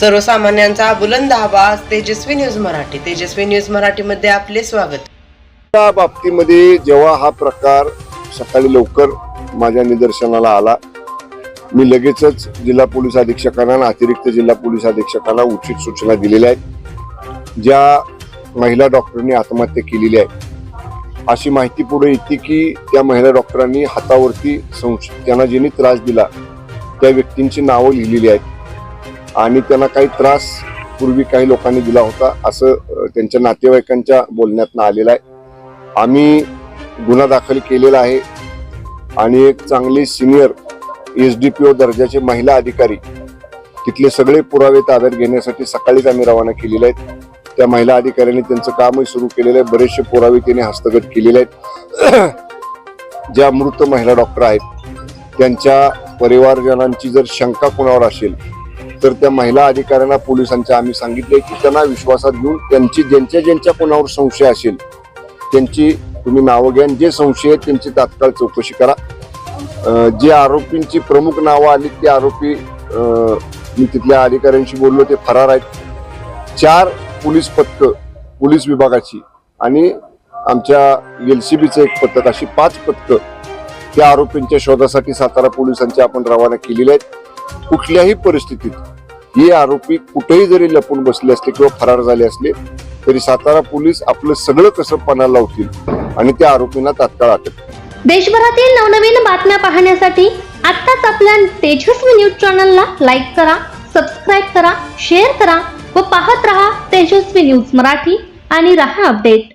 सर्वसामान्यांचा बुलंद आवाज तेजस्वी न्यूज मराठी. तेजस्वी न्यूज मराठीमध्ये आपले स्वागत. त्या बाबतीमध्ये जेव्हा हा प्रकार सकाळी लवकर माझ्या निदर्शनाला आला मी लगेचच जिल्हा पोलीस अधीक्षकांना अतिरिक्त जिल्हा पोलीस अधीक्षकांना उचित सूचना दिलेल्या आहेत. ज्या महिला डॉक्टरांनी आत्महत्या केलेली आहे. अशी माहिती पुढे येते की त्या महिला डॉक्टरांनी हातावरती संश त्यांना ज्यांनी त्रास दिला त्या व्यक्तींची नावं लिहिलेली आहेत. आणि त्यांना काही त्रास पूर्वी काही लोकांनी दिला होता असं त्यांच्या नातेवाईकांच्या बोलण्यातनं आलेलं आहे. आम्ही गुन्हा दाखल केलेला आहे आणि एक चांगली senior S D P O दर्जाचे महिला अधिकारी तिथले सगळे पुरावे ताब्यात घेण्यासाठी सकाळीच आम्ही रवाना केलेले आहेत. त्या महिला अधिकाऱ्यांनी त्यांचं कामही सुरू केलेलं आहे. बरेचसे पुरावे त्यांनी हस्तगत केलेले आहेत. ज्या मृत महिला डॉक्टर आहेत त्यांच्या परिवारजनांची जर शंका कोणावर असेल तर त्या महिला अधिकाऱ्यांना पोलिसांच्या आम्ही सांगितले की त्यांना विश्वासात घेऊन त्यांची ज्यांच्या ज्यांच्या कोणावर संशय असेल त्यांची तुम्ही नावं घ्या जे संशय आहेत त्यांची तात्काळ चौकशी करा. जे आरोपींची प्रमुख नावं आली ते आरोपी मी तिथल्या अधिकाऱ्यांशी बोललो ते फरार आहेत. चार पोलीस पथक पोलीस विभागाची आणि आमच्या एल सी बीचं एक पथक अशी पाच पथकं त्या आरोपींच्या शोधासाठी सातारा पोलिसांची आपण रवाना केलेली आहेत. कुठल्याही परिस्थितीत हे आरोपी कुठेही जरी लपून बसले असले किंवा फरार झाले असले तरी सातारा पोलीस आपलं सगळं कसं पणा लावतील आणि त्या आरोपींना तात्काळ अटक देशभरातील नवनवीन बातम्या पाहण्यासाठी आत्ताच आपल्या तेजस्वी न्यूज चॅनलला लाईक करा सबस्क्राईब करा शेअर करा व पाहत रहा तेजस्वी न्यूज मराठी आणि रहा अपडेट.